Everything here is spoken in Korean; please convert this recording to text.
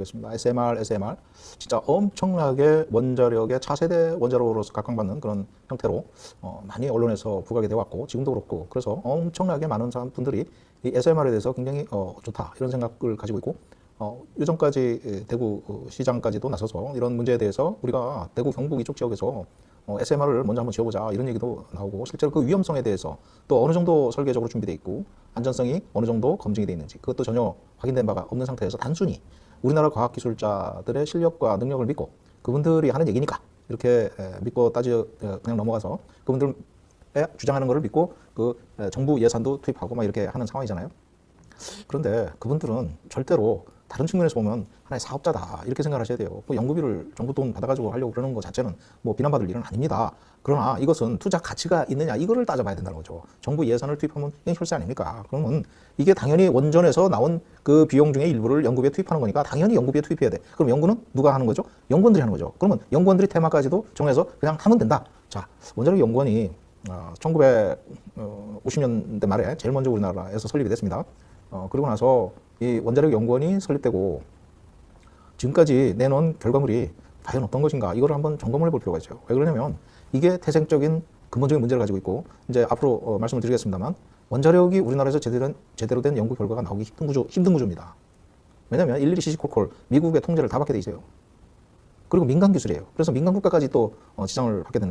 보겠습니다. SMR, SMR. 진짜 엄청나게 원자력의 차세대 원자력으로서 각광받는 그런 형태로 어, 많이 언론에서 부각이 되어 왔고 지금도 그렇고 그래서 엄청나게 많은 사람 분들이 이 SMR에 대해서 굉장히 어, 좋다 이런 생각을 가지고 있고 어, 요전까지 에, 대구 어, 시장까지도 나서서 이런 문제에 대해서 우리가 대구 경북 이쪽 지역에서 어, SMR을 먼저 한번 지어보자 이런 얘기도 나오고 실제로 그 위험성에 대해서 또 어느 정도 설계적으로 준비돼 있고 안전성이 어느 정도 검증이 돼 있는지 그것도 전혀 확인된 바가 없는 상태에서 단순히 우리나라 과학기술자들의 실력과 능력을 믿고 그분들이 하는 얘기니까 이렇게 에, 믿고 따져 에, 그냥 넘어가서 그분들 주장하는 것을 믿고 그 에, 정부 예산도 투입하고 막 이렇게 하는 상황이잖아요. 그런데 그분들은 절대로 다른 측면에서 보면 하나의 사업자다 이렇게 생각하셔야 돼요. 그 연구비를 정부 돈 받아가지고 하려고 그러는 것 자체는 뭐 비난받을 일은 아닙니다. 그러나 이것은 투자 가치가 있느냐 이거를 따져봐야 된다는 거죠. 정부 예산을 투입하면 이게 혈세 아닙니까? 그러면 이게 당연히 원전에서 나온 그 비용 중에 일부를 연구비에 투입하는 거니까 당연히 연구비에 투입해야 돼. 그럼 연구는 누가 하는 거죠? 연구원들이 하는 거죠. 그러면 연구원들이 테마까지도 정해서 그냥 하면 된다. 자, 원자력 연구원이 어, 1950년대 말에 제일 먼저 우리나라에서 설립이 됐습니다. 어, 그리고 나서 이 원자력 연구원이 설립되고 지금까지 내놓은 결과물이 과연 어떤 것인가 이걸 한번 점검을 해볼 필요가 있죠. 왜 그러냐면 이게 태생적인 근본적인 문제를 가지고 있고 이제 앞으로 어, 말씀을 드리겠습니다만 원자력이 우리나라에서 제대로 된, 제대로 된 연구 결과가 나오기 힘든 구조 힘든 구조입니다. 왜냐하면 일일이 시시콜콜 미국의 통제를 다 받게 돼 있어요. 그리고 민간 기술이에요. 그래서 민간 국가까지 또 어, 지장을 받게 되는.